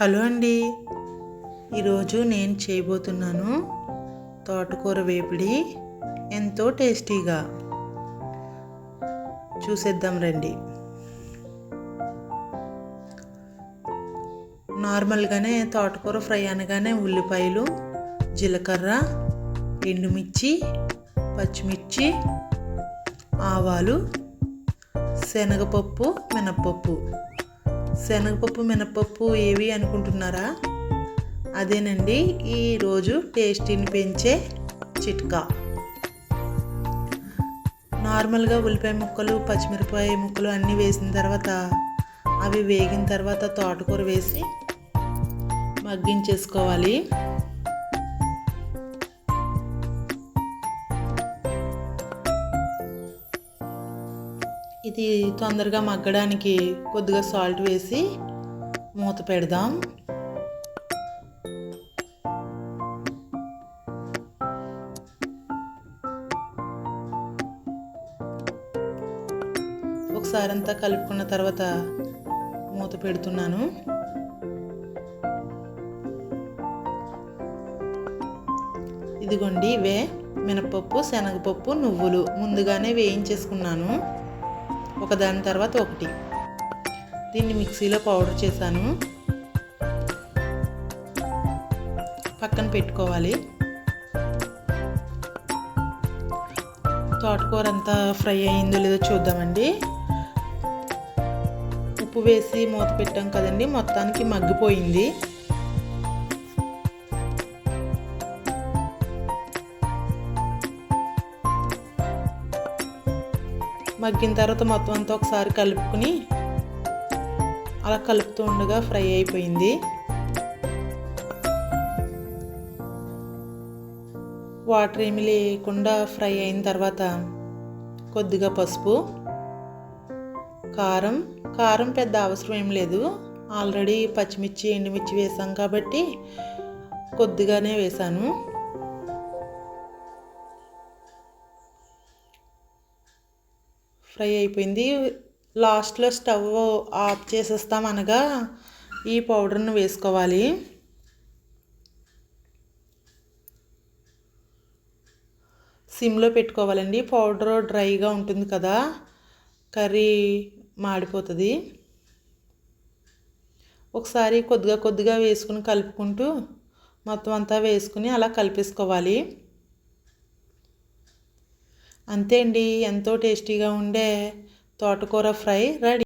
Hello అండి. ఈరోజు నేను చేయబోతున్నాను తోటకూర వేపిడి. ఎంతో టేస్టీగా. చూసేద్దాం రండి. నార్మల్గానే తోటకూర ఫ్రై అనగానే ఉల్లిపాయలు జీలకర్ర ఎండుమిర్చి పచ్చిమిర్చి ఆవాలు శనగపప్పు మినప్పప్పు. శనగపప్పు మినపప్పు ఏవి అనుకుంటున్నారా? అదేనండి. ఈరోజు టేస్టీని పెంచే చిట్కా. నార్మల్గా ఉల్లిపాయ ముక్కలు పచ్చిమిరపాయ ముక్కలు అన్నీ వేసిన తర్వాత అవి వేగిన తర్వాత తోటకూర వేసి మగ్గించేసుకోవాలి. ఇది తొందరగా మగ్గడానికి కొద్దిగా సాల్ట్ వేసి మూత పెడదాం. ఒకసారి అంతా కలుపుకున్న తర్వాత మూత పెడుతున్నాను. ఇదిగోండి ఇవే మినపప్పు శనగపప్పు నువ్వులు ముందుగానే వేయించేసుకున్నాను. ఒకదాని తర్వాత ఒకటి. దీన్ని మిక్సీలో పౌడర్ చేశాను. పక్కన పెట్టుకోవాలి. తోటకూర అంతా ఫ్రై అయిందో లేదో చూద్దామండి. ఉప్పు వేసి మూత పెట్టాం కదండి మొత్తానికి మగ్గిపోయింది. మగ్గిన తర్వాత మొత్తం అంతా ఒకసారి కలుపుకుని అలా కలుపుతూ ఉండగా ఫ్రై అయిపోయింది. వాటర్ ఏమి లేకుండా ఫ్రై అయిన తర్వాత కొద్దిగా పసుపు కారం కారం పెద్ద అవసరం ఏం లేదు. ఆల్రెడీ పచ్చిమిర్చి ఎండుమిర్చి వేసాం కాబట్టి కొద్దిగానే వేసాను. ఫ్రై అయిపోయింది. లాస్ట్లో స్టవ్ ఆఫ్ చేసేస్తాం అనగా ఈ పౌడర్ను వేసుకోవాలి. సిమ్లో పెట్టుకోవాలండి. పౌడర్ డ్రైగా ఉంటుంది కదా కర్రీ మాడిపోతుంది. ఒకసారి కొద్దిగా కొద్దిగా వేసుకుని కలుపుకుంటూ మొత్తం అంతా వేసుకుని అలా కలిపేసుకోవాలి. అంతే అండి ఎంతో టేస్టీగా ఉండే తోటకూర ఫ్రై రెడీ.